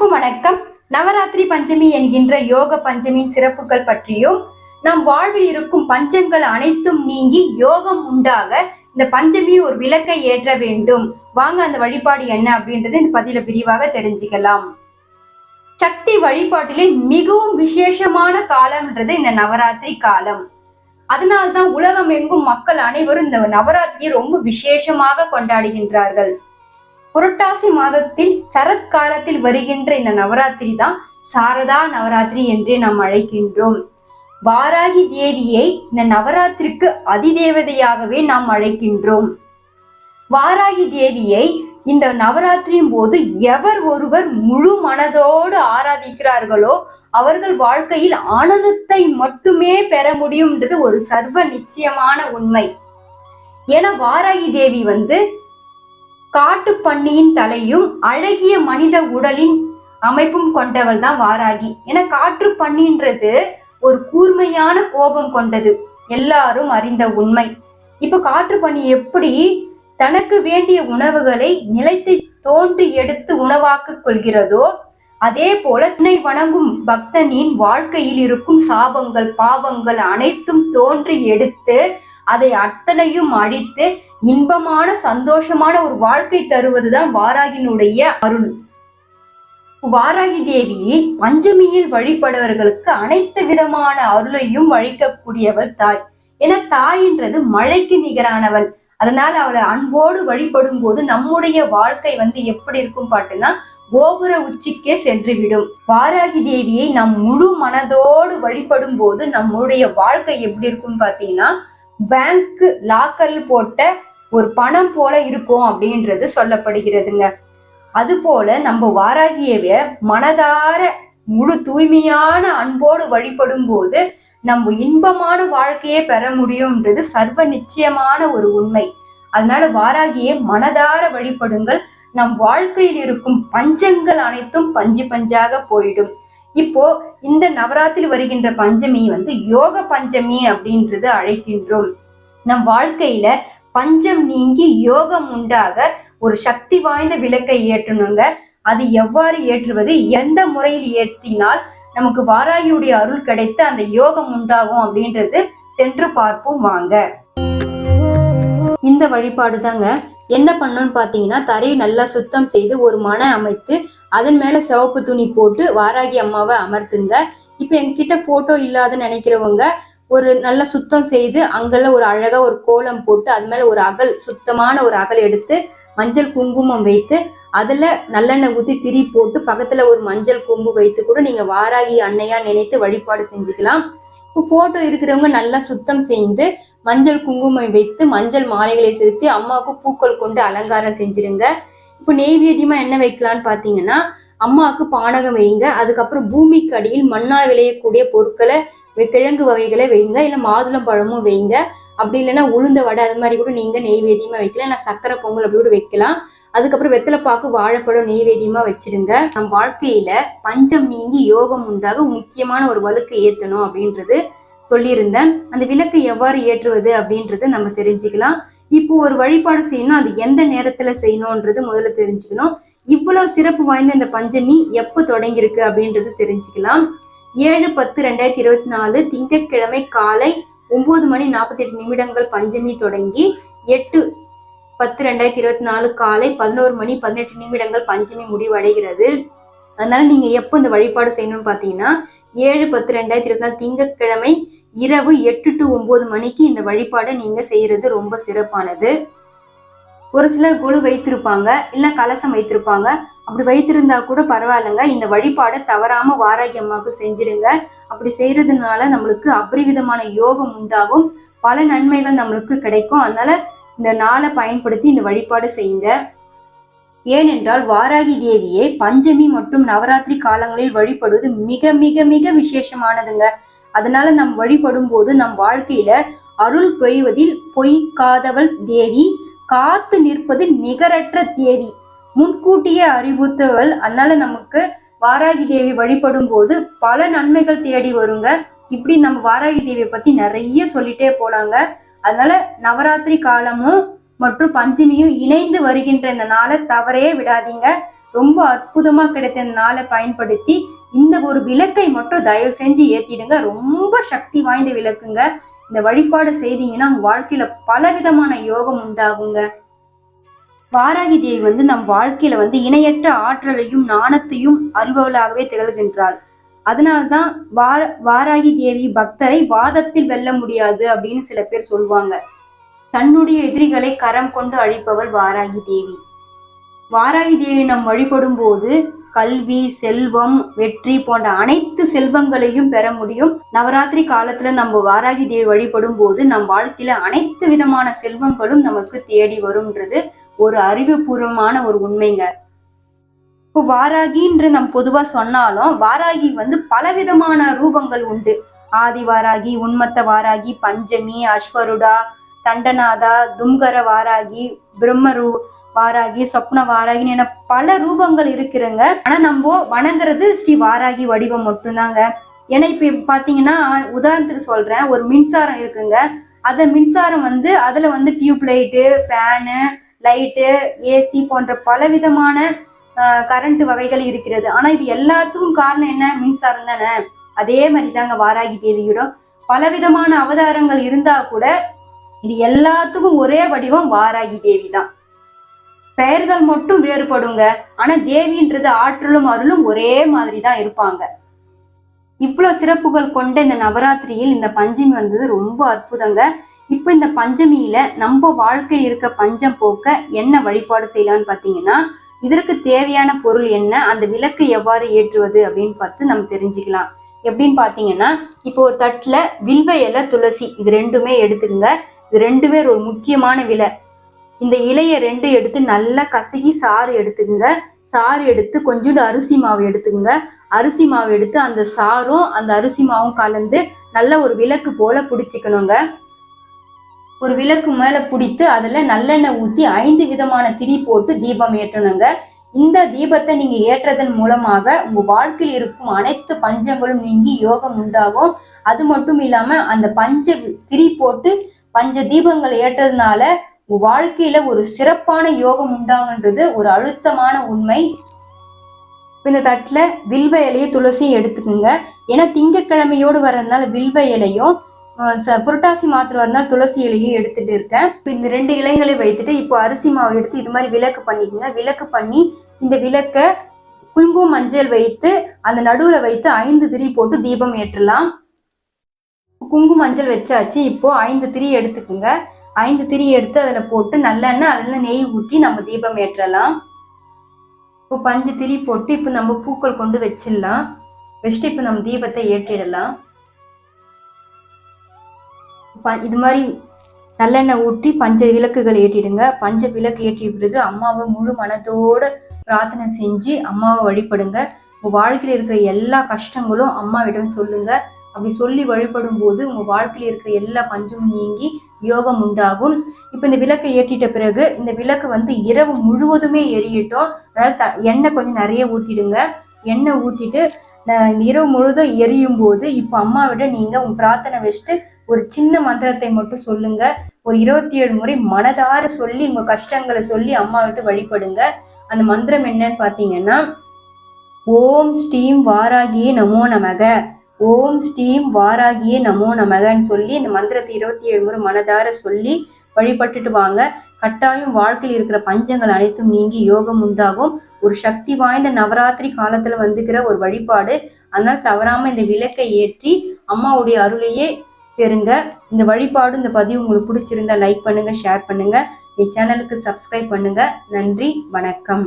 அனைவருக்கும் வணக்கம். நவராத்திரி பஞ்சமி என்கின்ற யோக பஞ்சமியின் சிறப்புகள் பற்றியும் நம் வாழ்வில் இருக்கும் பஞ்சங்கள் அனைத்தும் நீங்கி யோகம் உண்டாக இந்த பஞ்சமி ஒரு விளக்கை ஏற்ற வேண்டும். வாங்க அந்த வழிபாடு என்ன அப்படின்றது இந்த பதில விரிவாக தெரிஞ்சுக்கலாம். சக்தி வழிபாட்டிலே மிகவும் விசேஷமான காலம்ன்றது இந்த நவராத்திரி காலம். அதனால்தான் உலகம் எங்கும் மக்கள் அனைவரும் இந்த நவராத்திரியை ரொம்ப விசேஷமாக கொண்டாடுகின்றார்கள். புரட்டாசி மாதத்தில் சரத்காலத்தில் வருகின்ற இந்த நவராத்திரி தான் சாரதா நவராத்திரி என்று நாம் அழைக்கின்றோம். வாராகி தேவியை இந்த நவராத்திரிக்கு அதிதேவதையாகவே நாம் அழைக்கின்றோம். வாராகி தேவியை இந்த நவராத்திரியின் போது எவர் ஒருவர் முழு மனதோடு ஆராதிக்கிறார்களோ அவர்கள் வாழ்க்கையில் ஆனந்தத்தை மட்டுமே பெற முடியும்ன்றது ஒரு சர்வ நிச்சயமான உண்மை. ஏன்னா வாராகி தேவி வந்து காட்டு பன்னியின் தலையும் அழகிய மனித உடலின் அமைப்பும் கொண்டவள் தான் வாராகி. ஏன்னா காற்று பன்னின்றது ஒரு கூர்மையான கோபம் கொண்டது. எல்லாரும் அறிந்த உண்மை. இப்ப காற்று பண்ணி எப்படி தனக்கு வேண்டிய உணவுகளை நிலைத்து தோன்றி எடுத்து உணவாக்கிக் கொள்கிறதோ அதே போல துணை வணங்கும் பக்தனின் வாழ்க்கையில் இருக்கும் சாபங்கள் பாவங்கள் அனைத்தும் தோன்றி எடுத்து அதை அத்தனையும் அழித்து இன்பமான சந்தோஷமான ஒரு வாழ்க்கை தருவதுதான் வாராகினுடைய அருள். வாராகி தேவி பஞ்சமியில் வழிபடுவர்களுக்கு அனைத்து விதமான அருளையும் வழிக்கக்கூடியவள் தாய். என தாயின்றது மழைக்கு நிகரானவள். அதனால அவளை அன்போடு வழிபடும் போது நம்முடைய வாழ்க்கை வந்து எப்படி இருக்கும் பாட்டுன்னா கோபுர உச்சிக்கே சென்றுவிடும். வாராகி தேவியை நம் முழு மனதோடு வழிபடும் போது நம்முடைய வாழ்க்கை எப்படி இருக்கும் பாத்தீங்கன்னா பேங்க் லாக்கர் போட்ட ஒரு பணம் போல இருக்கும் அப்படின்றது சொல்லப்படுகிறதுங்க. அது போல நம்ம வாராகியவ மனதார முழு தூய்மையான அன்போடு வழிபடும் போது நம்ம இன்பமான வாழ்க்கையே பெற முடியும்ன்றது சர்வ நிச்சயமான ஒரு உண்மை. அதனால வாராகியை மனதார வழிபடுங்கள். நம் வாழ்க்கையில் இருக்கும் பஞ்சங்கள் அனைத்தும் பஞ்சு பஞ்சாக போயிடும். இப்போ இந்த நவராத்திரி வருகின்ற பஞ்சமி வந்து யோக பஞ்சமி அப்படின்றது அழைக்கின்றோம். நம் வாழ்க்கையில பஞ்சம் நீங்கி யோகம் உண்டாக ஒரு சக்தி வாய்ந்த விளக்கை ஏற்றணுங்க. அது எவ்வாறு ஏற்றுவது? எந்த முறையில் ஏற்றினால் நமக்கு வாராயுடைய அருள் கிடைத்து அந்த யோகம் உண்டாகும் அப்படின்றது சென்று பார்ப்போம் வாங்க. இந்த வழிபாடு தாங்க என்ன பண்ணணும்னு பார்த்தீங்கன்னா தரையை நல்லா சுத்தம் செய்து ஒரு மன அமைத்து அதன் மேல சிவப்பு துணி போட்டு வாராகி அம்மாவை அமர்த்துங்க. இப்போ எங்ககிட்ட போட்டோ இல்லாத நினைக்கிறவங்க ஒரு நல்ல சுத்தம் செய்து அங்கெல்லாம் ஒரு அழகா ஒரு கோலம் போட்டு அது மேல ஒரு அகல் சுத்தமான ஒரு அகல் எடுத்து மஞ்சள் குங்குமம் வைத்து அதுல நல்லெண்ணெய் ஊத்தி திரி போட்டு பக்கத்துல ஒரு மஞ்சள் கொம்பு வைத்து கூட நீங்க வாராகி அன்னையா நினைத்து வழிபாடு செஞ்சுக்கலாம். இப்போ போட்டோ இருக்கிறவங்க நல்லா சுத்தம் செய்து மஞ்சள் குங்குமம் வைத்து மஞ்சள் மாலைகளை செலுத்தி அம்மாவுக்கு பூக்கள் கொண்டு அலங்காரம் செஞ்சிருங்க. இப்போ நெய்வேத்தியமா என்ன வைக்கலான்னு பாத்தீங்கன்னா அம்மாவுக்கு பானகம் வைங்க அதுக்கப்புறம் பூமிக்கு அடியில் மண்ணால் விளையக்கூடிய பொருட்களை கிழங்கு வகைகளை வைங்க இல்லை மாதுளம் பழமும் வைங்க அப்படி இல்லைன்னா உளுந்த வடை அது மாதிரி கூட நீங்கள் நெய்வேதியமாக வைக்கலாம். இல்லை சக்கரை பொங்கல் அப்படி கூட வைக்கலாம். அதுக்கப்புறம் வெத்தலைப்பாக்கு வாழைப்பழம் நெய்வேதியமாக வச்சிடுங்க. நம் வாழ்க்கையில பஞ்சம் நீங்கி யோகம் உண்டாக முக்கியமான ஒரு வழுக்கு ஏற்றணும் அப்படின்றது சொல்லியிருந்தேன். அந்த விளக்கு எவ்வாறு ஏற்றுவது அப்படின்றது நம்ம தெரிஞ்சுக்கலாம். இப்போ ஒரு வழிபாடு செய்யணும் அது எந்த நேரத்துல செய்யணும்ன்றது முதல்ல தெரிஞ்சுக்கணும். இவ்வளவு சிறப்பு வாய்ந்த இந்த பஞ்சமி எப்போ தொடங்கியிருக்கு அப்படின்றது தெரிஞ்சுக்கலாம். ஏழு பத்து ரெண்டாயிரத்தி இருபத்தி நாலு திங்கட்கிழமை காலை ஒன்பது மணி நாற்பத்தி எட்டு நிமிடங்கள் பஞ்சமி தொடங்கி எட்டு பத்து ரெண்டாயிரத்தி இருபத்தி நாலு காலை பதினோரு மணி பதினெட்டு நிமிடங்கள் பஞ்சமி முடிவடைகிறது. அதனால நீங்க எப்போ இந்த வழிபாடு செய்யணும்னு பாத்தீங்கன்னா ஏழு பத்து ரெண்டாயிரத்தி இருபத்தி நாலு திங்கட்கிழமை இரவு எட்டு டு ஒன்பது மணிக்கு இந்த வழிபாடை நீங்க செய்யறது ரொம்ப சிறப்பானது. ஒரு சிலர் குழு வைத்திருப்பாங்க இல்ல கலசம் வைத்திருப்பாங்க. அப்படி வைத்திருந்தா கூட பரவாயில்லைங்க. இந்த வழிபாடை தவறாம வாராகி அம்மாவுக்கு செஞ்சிடுங்க. அப்படி செய்யறதுனால நம்மளுக்கு அபரிவிதமான யோகம் உண்டாகும். பல நன்மைகள் நம்மளுக்கு கிடைக்கும். அதனால இந்த நாளை பயன்படுத்தி இந்த வழிபாடு செய்யுங்க. ஏனென்றால் வாராகி தேவியை பஞ்சமி மற்றும் நவராத்திரி காலங்களில் வழிபடுவது மிக மிக மிக விசேஷமானதுங்க. அதனால நம் வழிபடும் போது நம் வாழ்க்கையில அருள் பெய்வதில் பொய்க்காதவள் தேவி காத்து நிற்பது நிகரற்ற தேவி. முன்கூட்டியே அறிவுறுத்தவள் அதனால நமக்கு வாராகி தேவி வழிபடும் போது பல நன்மைகள் தேடி வருங்க. இப்படி நம்ம வாராகி தேவியை பத்தி நிறைய சொல்லிட்டே போலாங்க. அதனால நவராத்திரி காலமும் மற்றும் பஞ்சமியும் இணைந்து வருகின்ற இந்த நாளை தவறே விடாதீங்க. ரொம்ப அற்புதமா கிடைத்த இந்த நாளை பயன்படுத்தி இந்த ஒரு விளக்கை மட்டும் தயவு செஞ்சு ஏத்திடுங்க. ரொம்ப சக்தி வாய்ந்த விளக்குங்க. இந்த வழிபாடு செய்தீங்கன்னா உங்க வாழ்க்கையில பலவிதமான யோகம் உண்டாகுங்க. வாராகி தேவி வந்து நம் வாழ்க்கையில வந்து இணையற்ற ஆற்றலையும் நாணத்தையும் அறிபவளாகவே திகழ்கின்றாள். அதனால்தான் வார வாராகி தேவி பக்தரை வாதத்தில் வெல்ல முடியாது அப்படின்னு சில பேர் சொல்லுவாங்க தன்னுடைய எதிரிகளை கரம் கொண்டு அழிப்பவள் வாராகி தேவி. வாராகி தேவி நம் வழிபடும் போது கல்வி செல்வம் வெற்றி போன்ற அனைத்து செல்வங்களையும் பெற முடியும். நவராத்திரி காலத்துல நம்ம வாராகி தேவி வழிபடும் போது நம் வாழ்க்கையில அனைத்து விதமான செல்வங்களும் நமக்கு தேடி வரும்ன்றது ஒரு அறிவுபூர்வமான ஒரு உண்மைங்க. இப்போ வாராகின்று நம் பொதுவா சொன்னாலும் வாராகி வந்து பலவிதமான ரூபங்கள் உண்டு. ஆதி வாராகி உன்மத்த வாராகி பஞ்சமி அஸ்வருடா தண்டநாதா தும்கர வாராகி பிரம்மரு வாராகி சொப்ன வாராகின்னு என பல ரூபங்கள் இருக்கிறங்க. ஆனா நம்ம வணங்குறது ஸ்ரீ வாராகி வடிவம் மட்டும்தாங்க. ஏன்னா இப்ப பாத்தீங்கன்னா உதாரணத்துக்கு சொல்றேன் ஒரு மின்சாரம் இருக்குங்க. அந்த மின்சாரம் வந்து அதுல வந்து tube light fan light AC போன்ற பல விதமான கரண்ட் வகைகள் இருக்கிறது. ஆனா இது எல்லாத்துக்கும் காரணம் என்ன? மின்சாரம் தானே. அதே மாதிரி தாங்க வாராகி தேவியோட பலவிதமான அவதாரங்கள் இருந்தா கூட இது எல்லாத்துக்கும் ஒரே வடிவம் வாராகி தேவி தான் பெயர்கள் மட்டும் வேறுபடுங்க. ஆனா தேவின்றது ஆற்றலும் அருளும் ஒரே மாதிரி தான் இருப்பாங்க. இவ்வளவு சிறப்புகள் கொண்ட இந்த நவராத்திரியில் இந்த பஞ்சமி வந்தது ரொம்ப அற்புதங்க. இப்போ இந்த பஞ்சமியில நம்ம வாழ்க்கையில் இருக்க பஞ்சம் போக்க என்ன வழிபாடு செய்யலாம்னு பார்த்தீங்கன்னா இதற்கு தேவையான பொருள் என்ன அந்த விளக்கு எவ்வாறு ஏற்றுவது அப்படின்னு பார்த்து நம்ம தெரிஞ்சுக்கலாம். எப்படின்னு பார்த்தீங்கன்னா இப்போ ஒரு தட்டில் வில்வ இலை துளசி இது ரெண்டுமே எடுத்துக்கங்க. இது ரெண்டுமே ஒரு முக்கியமான விலை. இந்த இலையை ரெண்டு எடுத்து நல்லா கசகி சாறு எடுத்துக்கங்க. சாறு எடுத்து கொஞ்சோண்டு அரிசி மாவு எடுத்துக்கங்க. அரிசி மாவு எடுத்து அந்த சாரும் அந்த அரிசி மாவும் கலந்து நல்ல ஒரு விளக்கு போல பிடிச்சிக்கணுங்க. ஒரு விளக்கு மேலே பிடித்து அதில் நல்லெண்ணெய் ஊற்றி ஐந்து விதமான திரி போட்டு தீபம் ஏற்றணுங்க. இந்த தீபத்தை நீங்கள் ஏற்றதன் மூலமாக உங்கள் வாழ்க்கையில் இருக்கும் அனைத்து பஞ்சங்களும் நீங்கி யோகம் உண்டாகும். அது மட்டும் இல்லாமல் அந்த பஞ்ச திரி போட்டு பஞ்ச தீபங்கள் ஏற்றதுனால உங்க வாழ்க்கையில ஒரு சிறப்பான யோகம் உண்டாகுன்றது ஒரு அழுத்தமான உண்மை. இந்த தட்டில் வில்வ இலையை துளசியும் எடுத்துக்கோங்க. ஏன்னா திங்கக்கிழமையோடு வர்றதுனால வில்வ இலையும் ச- புரட்டாசி மாத்திரம் வரனால துளசி இலையும் எடுத்துட்டு இருக்கேன். இப்போ இந்த ரெண்டு இலைகளை வைத்துட்டு இப்போ அரிசி மாவு எடுத்து இது மாதிரி விளக்கு பண்ணிக்கோங்க. விளக்கு பண்ணி இந்த விளக்க குங்குமம் மஞ்சள் வைத்து அந்த நடுவில் வைத்து ஐந்து திரி போட்டு தீபம் ஏற்றலாம். குங்கு மஞ்சள் வச்சாச்சு. இப்போ ஐந்து திரி எடுத்துக்கோங்க. ஐந்து திரி எடுத்து அதில் போட்டு நல்லெண்ணெய் அதில் நெய் ஊற்றி நம்ம தீபம் ஏற்றலாம். இப்போ பஞ்சு திரி போட்டு இப்போ நம்ம பூக்கள் கொண்டு வச்சிடலாம். வச்சுட்டு இப்போ நம்ம தீபத்தை ஏற்றிடலாம். ப- இது மாதிரி நல்லெண்ணெய் ஊற்றி பஞ்ச விளக்குகள் ஏற்றிடுங்க. பஞ்ச விளக்கு ஏற்றிய பிறகு அம்மாவை முழு மனதோடு பிரார்த்தனை செஞ்சு அம்மாவை வழிபடுங்க. உங்கள் வாழ்க்கையில் இருக்கிற எல்லா கஷ்டங்களும் அம்மாவிடம் சொல்லுங்கள் அப்படி சொல்லி வழிபடும் போது உங்க வாழ்க்கையில் இருக்கிற எல்லா பஞ்சமும் நீங்கி யோகம் உண்டாகும். இப்போ இந்த விளக்கை ஏற்றிட்ட பிறகு இந்த விளக்கு வந்து இரவு முழுவதுமே எரியட்டும். அதாவது த- எண்ணெய் கொஞ்சம் நிறைய ஊற்றிடுங்க எண்ணெய் ஊற்றிட்டு இந்த இரவு முழுதும் எரியும் போது இப்போ அம்மாவிட நீங்க உங்க பிரார்த்தனை வச்சுட்டு ஒரு சின்ன மந்திரத்தை மட்டும் சொல்லுங்க. ஒரு இருபத்தி ஏழு முறை மனதார சொல்லி உங்க கஷ்டங்களை சொல்லி அம்மா விட்டு வழிபடுங்க. அந்த மந்திரம் என்னன்னு பார்த்தீங்கன்னா ஓம் ஸ்ரீம் வாராகியே நமோ நமக. ஓம் ஸ்ரீம் வாராகியே நமோ நமகன்னு சொல்லி இந்த மந்திரத்தை இருபத்தி ஏழு முறை மனதார சொல்லி வழிபட்டுட்டு வாங்க. கட்டாயம் வாழ்க்கையில் இருக்கிற பஞ்சங்கள் அனைத்தும் நீங்கி யோகம் உண்டாகும். ஒரு சக்தி வாய்ந்த நவராத்திரி காலத்துல வந்துக்கிற ஒரு வழிபாடு. அதனால் தவறாம இந்த விளக்கை ஏற்றி அம்மாவுடைய அருளையே பெறுங்க. இந்த வழிபாடு இந்த பதிவு உங்களுக்கு பிடிச்சிருந்தா லைக் பண்ணுங்க ஷேர் பண்ணுங்க. என் சேனலுக்கு சப்ஸ்கிரைப் பண்ணுங்க. நன்றி வணக்கம்.